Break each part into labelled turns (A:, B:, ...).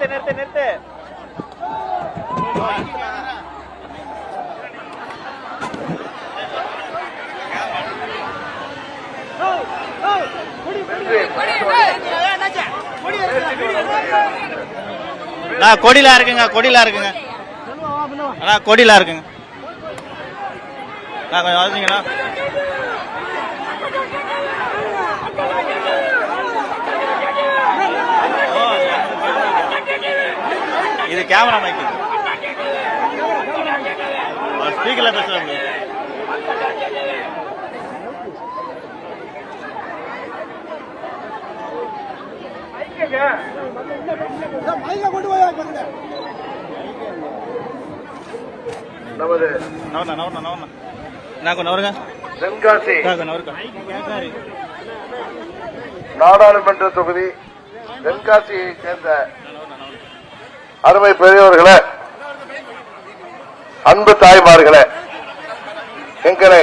A: நிறுத்து நிறுத்து நிறுத்து. கொடியில இருக்குங்க கொடியில இருக்குங்க. கொடியில இருக்குங்க. அண்ணா கொஞ்சம் இது கேமரா மைக்கு ஸ்பீக்கர்ல பேசுறாங்க
B: நமது
A: நவருங்க.
B: தென்காசி
A: கொஞ்சம் நவருங்க.
B: நாடாளுமன்ற தொகுதி தென்காசியை சேர்ந்த அருமை பெரியவர்களே அன்பு தாய்மார்களே எங்களை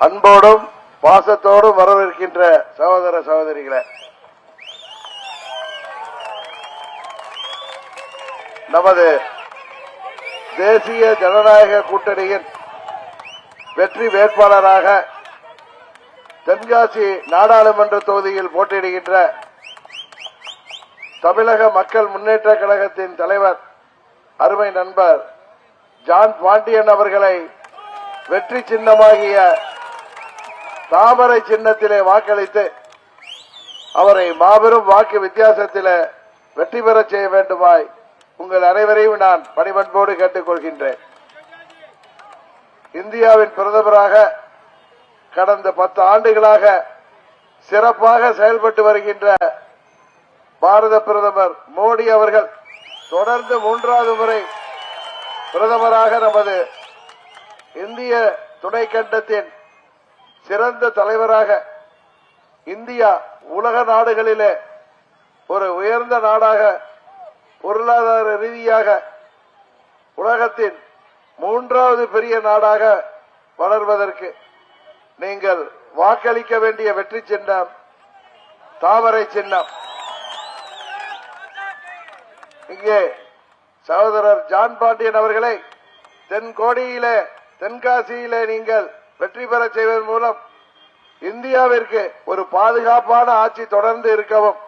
B: அன்போடும் பாசத்தோடும் வரவிருக்கின்ற சகோதர சகோதரிகளே நமது தேசிய ஜனநாயக கூட்டணியின் வெற்றி வேட்பாளராக தென்காசி நாடாளுமன்ற தொகுதியில் போட்டியிடுகின்ற தமிழக மக்கள் முன்னேற்ற கழகத்தின் தலைவர் அருமை நண்பர் ஜான் பாண்டியன் அவர்களை வெற்றி சின்னமாகிய தாமரை சின்னத்திலே வாக்களித்து அவரை மாபெரும் வாக்கு வித்தியாசத்தில் வெற்றி பெறச் செய்ய வேண்டுமாய் உங்கள் அனைவரையும் நான் பணிபண்போடு கேட்டுக்கொள்கின்றேன். இந்தியாவின் பிரதமராக கடந்த பத்து ஆண்டுகளாக சிறப்பாக செயல்பட்டு வருகின்ற பாரத பிரதமர் மோடி அவர்கள் தொடர்ந்து மூன்றாவது முறை பிரதமராக நமது இந்திய துணை கண்டத்தின் சிறந்த தலைவராக இந்தியா உலக நாடுகளிலே ஒரு உயர்ந்த நாடாக பொருளாதார ரீதியாக உலகத்தின் மூன்றாவது பெரிய நாடாக வளர்வதற்கு நீங்கள் வாக்களிக்க வேண்டிய வெற்றி சின்னம் தாமரை சின்னம். இங்கே சகோதரர் ஜான் பாண்டியன் அவர்களை தென்கோடியிலே தென்காசியிலே நீங்கள் வெற்றி பெறச் செய்வதன் மூலம் இந்தியாவிற்கு ஒரு பாதுகாப்பான ஆட்சி தொடர்ந்து இருக்கவும்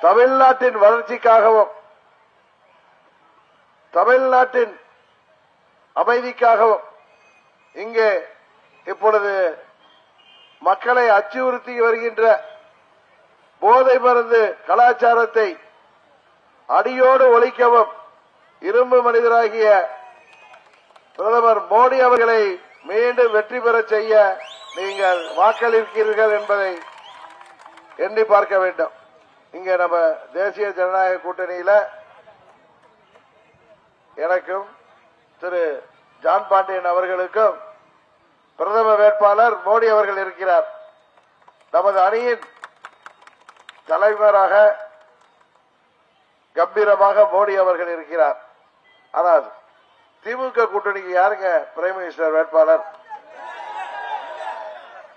B: தமிழ்நாட்டின் வளர்ச்சிக்காகவும் தமிழ்நாட்டின் அமைதிக்காகவும் இங்கே இப்பொழுது மக்களை அச்சுறுத்தி வருகின்ற போதை மருந்து கலாச்சாரத்தை அடியோடு ஒழிக்கவும் இரும்பு மனிதராகிய பிரதமர் மோடி அவர்களை மீண்டும் வெற்றி பெறச் செய்ய நீங்கள் வாக்களிக்கிறீர்கள் என்பதை எண்ணி பார்க்க வேண்டும். இங்க நம்ம தேசிய ஜனநாயக கூட்டணியில எனக்கும் திரு ஜான் பாண்டியன் அவர்களுக்கும் பிரதம வேட்பாளர் மோடி அவர்கள் இருக்கிறார். நமது அணியின் தலைவராக கம்பீரமாக மோடி அவர்கள் இருக்கிறார். ஆனால் திமுக கூட்டணிக்கு யாருங்க பிரைம் மினிஸ்டர் வேட்பாளர்?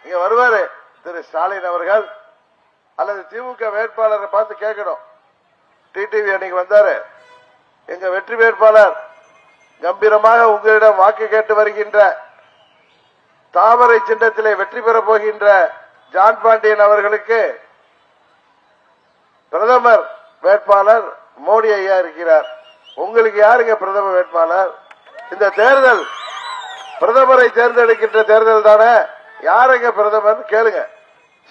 B: இங்க வருவாரு திரு ஸ்டாலின் அவர்கள். அல்லது திமுக வேட்பாளரை பார்த்து கேட்கணும். டிடிவி அன்னைக்கு வந்தாரு. எங்க வெற்றி வேட்பாளர் கம்பீரமாக உங்களிடம் வாக்கு கேட்டு வருகின்ற தாமரை சின்னத்திலே வெற்றி பெறப் போகின்ற ஜான் பாண்டியன் அவர்களுக்கு பிரதமர் வேட்பாளர் மோடி ஐயா இருக்கிறார். உங்களுக்கு யாருங்க பிரதம வேட்பாளர்? இந்த தேர்தல் பிரதமரை தேர்ந்தெடுக்கின்ற தேர்தல் தானே? யாருங்க பிரதமர் கேளுங்க.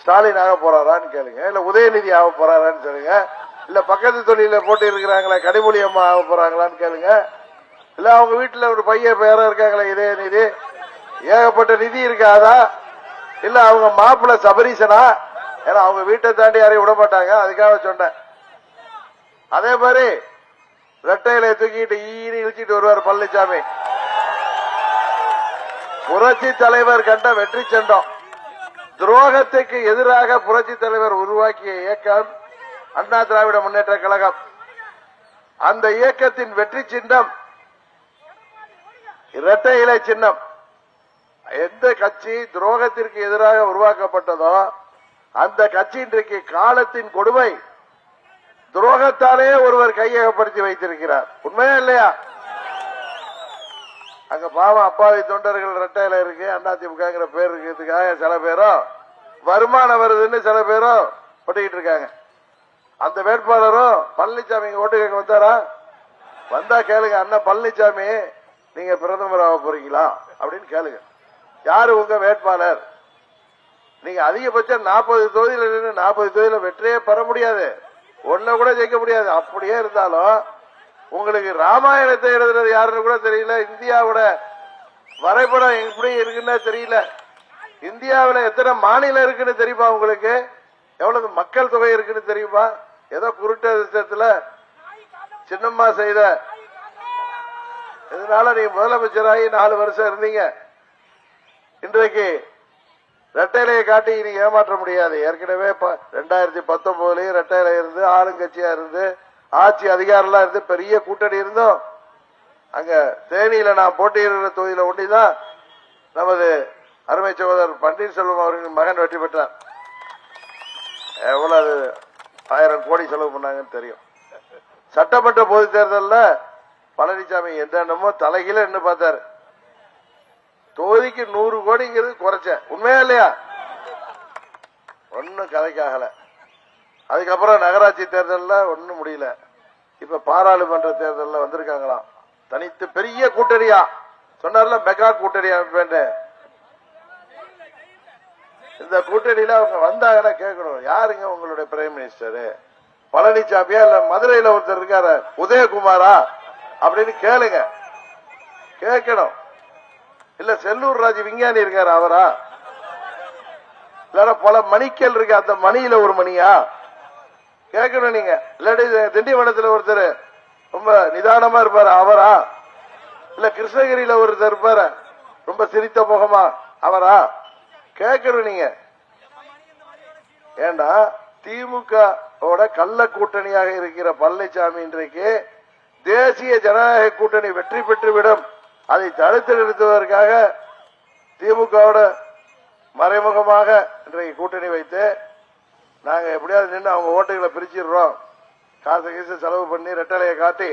B: ஸ்டாலின் ஆக போறாரான்னு கேளுங்க. இல்ல உதயநிதி ஆக போறாரான்னு சொல்லுங்க. இல்ல பக்கத்து தொழில போட்டு இருக்கிறாங்களா கனிமொழி அம்மா ஆக போறாங்களான்னு கேளுங்க. இல்ல அவங்க வீட்டுல ஒரு பையன் பேர இருக்காங்களா இதே நிதி ஏகப்பட்ட நிதி இருக்காதா? இல்ல அவங்க மாப்பிள்ள சபரீசனா? ஏன்னா அவங்க வீட்டை தாண்டி யாரையும் விட மாட்டாங்க. அதுக்காக சொன்னேன். அதே மாதிரி ரெட்டையில தூக்கிட்டு ஈனி இழுச்சிட்டு வருவார் பழனிசாமி புரட்சி தலைவர் கண்ட வெற்றி சென்றோம் துரோகத்துக்கு எதிராக புரட்சி தலைவர் உருவாக்கிய இயக்கம் அண்ணா திராவிட முன்னேற்ற கழகம். அந்த இயக்கத்தின் வெற்றி சின்னம் இரட்டை இலை சின்னம். எந்த கட்சி துரோகத்திற்கு எதிராக உருவாக்கப்பட்டதோ அந்த கட்சி இன்றைக்கு காலத்தின் கொடுமை. துரோகத்தாலே ஒருவர் கையகப்படுத்தி வைத்திருக்கிறார். உண்மையா இல்லையா? அங்க பாவம் அப்பாவி தொண்டர்கள் ரெட்டையில இருக்கு அதிமுகங்கிற பேர் இருக்கிறதுக்காக சில பேரும் வருமானம் வருதுன்னு சில பேரும் ஒட்டிக்கிட்டு இருக்காங்க. அந்த வேட்பாளரும் பழனிசாமி ஓட்டு கேட்க வந்தாரா? வந்தா கேளுங்க அண்ணன் பழனிசாமி நீங்க பிரதமர் ஆக போறீங்களா? அப்படின்னு கேளுங்க. யாரு உங்க வேட்பாளர்? நீங்க அதிகபட்சம் நாற்பது தொகுதியில நின்று நாற்பது தொகுதியில வெற்றியே பெற முடியாது. ஒன்ன கூட ஜெயிக்க முடியாது. அப்படியே இருந்தாலும் உங்களுக்கு ராமாயணத்தை எழுதுறது யாருன்னு கூட தெரியல. இந்தியாவோட வரைபடம் எப்படி இருக்குன்னா தெரியல. இந்தியாவில் எத்தனை மாநிலம் இருக்குன்னு தெரியுமா உங்களுக்கு? எவ்வளவு மக்கள் தொகை இருக்குன்னு தெரியுமா? ஏதோ குருட்ட விஷயத்துல சின்னம்மா செய்த இதனால நீங்க முதலமைச்சராகி நாலு வருஷம் இருந்தீங்க. இன்றைக்கு ரெட்டையிலையை காட்டி இனி ஏமாற்ற முடியாது. ஏற்கனவே ரெண்டாயிரத்தி பத்தொன்பதுலயும் ரெட்டையில இருந்து ஆளுங்கட்சியா இருந்து ஆட்சி அதிகாரம்லாம் இருந்து பெரிய கூட்டணி இருந்தோம். அங்க தேனியில நான் போட்டியிடுற தொகுதியில ஒண்டிதான் நமது அருமை சகோதரர் பன்னீர்செல்வம் அவர்களின் மகன் வெற்றி பெற்றார். எவ்வளவு ஆயிரம் கோடி செலவு பண்ணாங்கன்னு தெரியும். சட்டமன்ற பொது தேர்தலில் பழனிசாமி என்னென்னமோ தலைகீழ என்ன பார்த்தாரு. தொகுதிக்கு நூறு கோடிங்கிறது குறைச்ச. உண்மையா இல்லையா? ஒன்னும் கதைக்காகல. அதுக்கப்புறம் நகராட்சி தேர்தலில் ஒன்னும் முடியல. இப்ப பாராளுமன்ற தேர்தலில் வந்திருக்காங்களாம். தனித்து பெரிய கூட்டணியா? சொன்னார்ல மெகா கூட்டணி அமைப்பேன்னு. இந்த கூட்டணியில அவங்க வந்தாங்கன்னா கேட்கணும். யாருங்க உங்களுடைய பிரைம் மினிஸ்டரு பழனிசாமியா இல்ல மதுரையில ஒருத்தர் இருக்காரு உதயகுமாரா? அப்படின்னு கேளுங்க. கேட்கணும். இல்ல செல்லூர் ராஜ் விஞ்ஞானி இருக்காரு அவரா? இல்ல பல மணிக்கல் இருக்கு அந்த மணியில ஒரு மணியா? கேட்கணும் நீங்க. இல்லாட்டி திண்டிவனத்துல ஒருத்தர் ரொம்ப நிதானமா இருப்பாரு அவரா? இல்ல கிருஷ்ணகிரியில ஒருத்தர் இருப்பாரு ரொம்ப சிரித்த முகமா அவரா? கேட்கணும் நீங்க. ஏண்டா திமுக கள்ள கூட்டணியாக இருக்கிற பழனிசாமி இன்றைக்கு தேசிய ஜனநாயக கூட்டணி வெற்றி பெற்றுவிடும். அதை தடுத்து நிறுத்துவதற்காக திமுகவோட மறைமுகமாக இன்றைக்கு கூட்டணி வைத்து நாங்க எப்படியாவது நின்று அவங்க ஓட்டுகளை பிரிச்சிடுறோம். காசு கீசு செலவு பண்ணி ரெட்டலையை காட்டி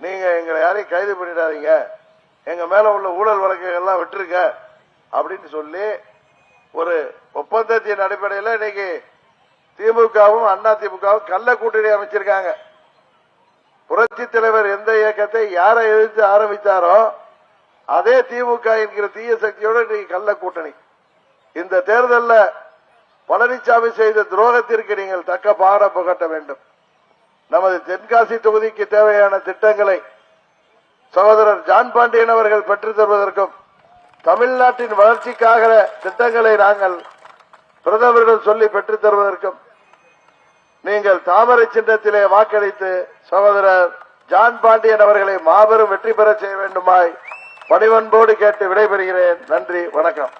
B: நீங்க எங்களை யாரையும் கைது பண்ணிடாதீங்க. எங்க மேல உள்ள ஊழல் வழக்குகள்லாம் விட்டுருங்க அப்படின்னு சொல்லி ஒரு ஒப்பந்தத்தின் அடிப்படையில் இன்னைக்கு திமுகவும் அண்ணா திமுகவும் கள்ள கூட்டணி அமைச்சிருக்காங்க. புரட்சி தலைவர் எந்த இயக்கத்தை யாரை எதிர்த்து ஆரம்பித்தாரோ அதே திமுக என்கிற தீய சக்தியோட இன்னைக்கு கள்ள கூட்டணி. இந்த தேர்தலில் பழனிசாமி செய்த துரோகத்திற்கு நீங்கள் தக்க பாடம் புகட்ட வேண்டும். நமது தென்காசி தொகுதிக்கு தேவையான திட்டங்களை சகோதரர் ஜான் பாண்டியன் அவர்கள் பெற்றுத் தருவதற்கும் தமிழ்நாட்டின் வளர்ச்சிக்காக திட்டங்களை நாங்கள் பிரதமரிடம் சொல்லி பெற்றுத் தருவதற்கும் நீங்கள் தாமரை சின்னத்திலே வாக்களித்து சகோதரர் ஜான் பாண்டியன் அவர்களை மாபெரும் வெற்றி பெற செய்ய வேண்டுமாய் பணிவன்போடு கேட்டு விடைபெறுகிறேன். நன்றி வணக்கம்.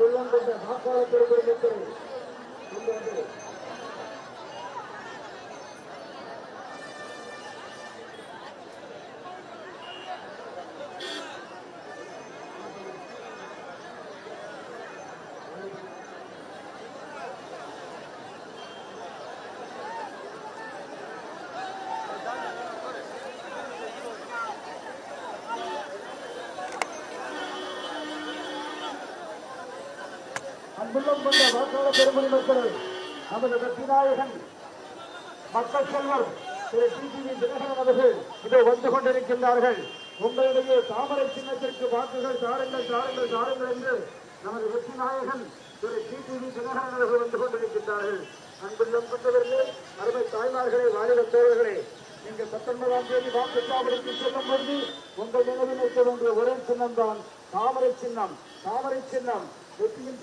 C: அங்குள்ளம் கொண்ட வாக்காளர் பெருமக்கள் இந்த அன்புள்ளம் கொண்ட வாக்காளர் பெருமதி மக்கள் நமது வெற்றிநாயகன் மக்கள் செல்வர் திரு டிடிவி தினகரன் அவர்கள் இதோ வந்து கொண்டிருக்கின்றார்கள். உங்களிடையே தாமரை சின்னத்திற்கு வாக்குகள் தாருங்கள் தாருங்கள் தாருங்கள் என்று நமது வெற்றி நாயகன் திரு டிடிவி தினகரன் அவர்கள் வந்து கொண்டிருக்கின்றார்கள். அன்புள்ளம் கொண்டவர்களே அருமை தாய்மார்களே வாலிப தோழர்களே நீங்கள் பத்தொன்பதாம் தேதி வாக்குச்சாவடிக்கு செல்லும் பொழுது உங்கள் நினைவில் இருக்க வேண்டிய ஒரே சின்னம் தான் தாமரை சின்னம் தாமரை சின்னம் வெற்றியின்